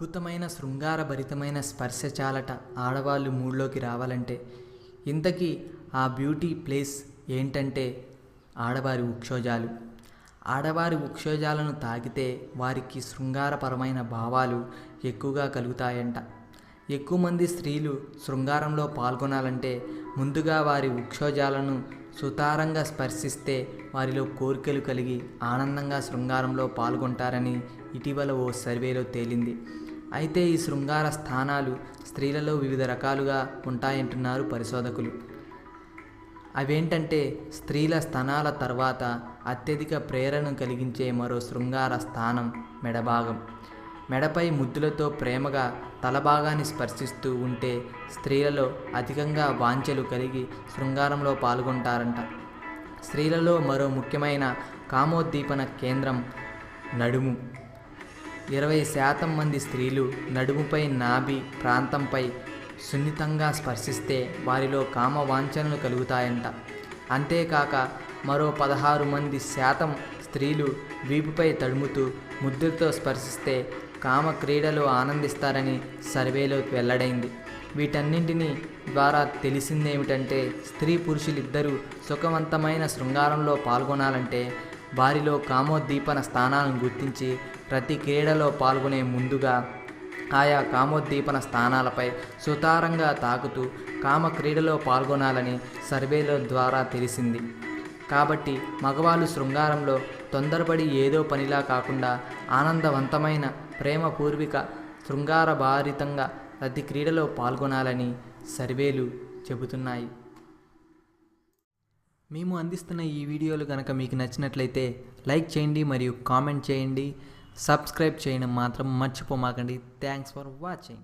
అద్భుతమైన శృంగారభరితమైన స్పర్శ చాలట ఆడవాళ్ళు మూడ్లోకి రావాలంటే ఇంతకీ ఆ బ్యూటీ ప్లేస్ ఏంటంటే ఆడవారి ఉక్షోజాలు. ఆడవారి ఉక్షోజాలను తాకితే వారికి శృంగారపరమైన భావాలు ఎక్కువగా కలుగుతాయంట. ఎక్కువ మంది స్త్రీలు శృంగారంలో పాల్గొనాలంటే ముందుగా వారి ఉక్షోజాలను సుతారంగా స్పర్శిస్తే వారిలో కోరికలు కలిగి ఆనందంగా శృంగారంలో పాల్గొంటారని ఇటీవల ఓ సర్వేలో తేలింది. అయితే ఈ శృంగార స్థానాలు స్త్రీలలో వివిధ రకాలుగా ఉంటాయంటున్నారు పరిశోధకులు. అవేంటంటే స్త్రీల స్థనాల తర్వాత అత్యధిక ప్రేరణ కలిగించే మరో శృంగార స్థానం మెడభాగం. మెడపై ముద్దులతో ప్రేమగా తలభాగాన్ని స్పర్శిస్తూ ఉంటే స్త్రీలలో అధికంగా వాంఛలు కలిగి శృంగారంలో పాల్గొంటారంట. స్త్రీలలో మరో ముఖ్యమైన కామోద్దీపన కేంద్రం నడుము. ఇరవై శాతం మంది స్త్రీలు నడుముపై నాభి ప్రాంతంపై సున్నితంగా స్పర్శిస్తే వారిలో కామ వాంఛనలు కలుగుతాయంట. అంతేకాక మరో పదహారు మంది శాతం స్త్రీలు వీపుపై తడుముతూ ముద్దులతో స్పర్శిస్తే కామ క్రీడలు ఆనందిస్తారని సర్వేలో వెల్లడైంది. వీటన్నింటినీ ద్వారా తెలిసిందేమిటంటే స్త్రీ పురుషులిద్దరూ సుఖవంతమైన శృంగారంలో పాల్గొనాలంటే వారిలో కామోద్దీపన స్థానాలను గుర్తించి ప్రతి క్రీడలో పాల్గొనే ముందుగా ఆయా కామోద్దీపన స్థానాలపై సుతారంగా తాకుతూ కామ క్రీడలో పాల్గొనాలని సర్వేల ద్వారా తెలిసింది. కాబట్టి మగవాళ్ళు శృంగారంలో తొందరపడి ఏదో పనిలా కాకుండా ఆనందవంతమైన ప్రేమపూర్విక శృంగారభారితంగా ప్రతి క్రీడలో పాల్గొనాలని సర్వేలు చెబుతున్నాయి. మేము అందిస్తున్న ఈ వీడియోలు కనుక మీకు నచ్చినట్లయితే లైక్ చేయండి మరియు కామెంట్ చేయండి. సబ్స్క్రైబ్ చేయడం మాత్రం మర్చిపోమాకండి. Thanks for watching.